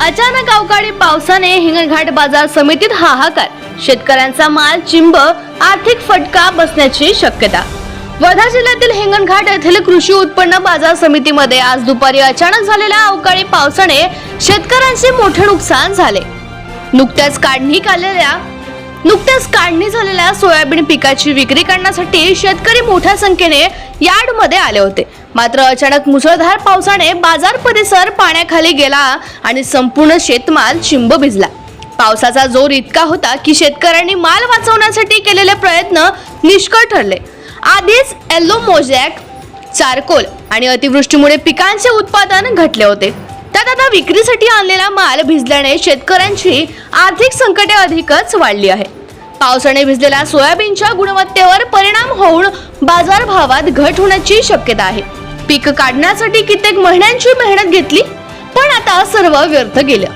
अचानक अवकाळी पावसाने हिंगणघाट बाजार समितीत हाहाकार. शेतकऱ्यांचा माल चिंब आर्थिक फटका बसण्याची शक्यता. वर्धा जिल्ह्यातील हिंगणघाट येथील कृषी उत्पन्न बाजार समितीमध्ये आज दुपारी अचानक झालेल्या अवकाळी पावसाने शेतकऱ्यांचे मोठे नुकसान झाले. नुकत्याच काढणी आलेल्या नुकत्याच काढणी झालेल्या सोयाबीन पिकाची विक्री करण्यासाठी शेतकरी मोठ्या संख्येने यार्डमध्ये आले होते. मात्र अचानक मुसळधार पावसाने बाजार परिसर पाण्याखाली गेला आणि संपूर्ण शेतमाल चिंब भिजला. पावसाचा जोर इतका होता की शेतकऱ्यांनी माल वाचवण्यासाठी केलेले प्रयत्न निष्फळ ठरले. आधीच येल्लो मोजॅक चारकोल आणि अतिवृष्टीमुळे पिकांचे उत्पादन घटले होते. त्यात आता विक्रीसाठी आणलेला माल भिजल्याने शेतकऱ्यांची आर्थिक संकटे अधिकच वाढली आहे पावसाने भिजलेल्या सोयाबीनच्या गुणवत्तेवर परिणाम होऊन बाजारभावात घट होण्याची शक्यता आहे. पीक काढण्यासाठी कित्येक महिन्यांची मेहनत घेतली पण आता सर्व व्यर्थ गेलं.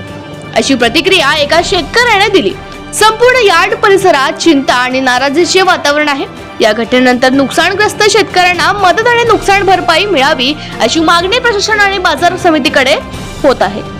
अशी प्रतिक्रिया एका शेतकऱ्याने दिली. संपूर्ण यार्ड परिसरात चिंता आणि नाराजीचे वातावरण आहे. या घटनेनंतर नुकसानग्रस्त शेतकऱ्यांना मदत आणि नुकसान भरपाई मिळावी अशी मागणी प्रशासन आणि बाजार समितीकडे होत आहे.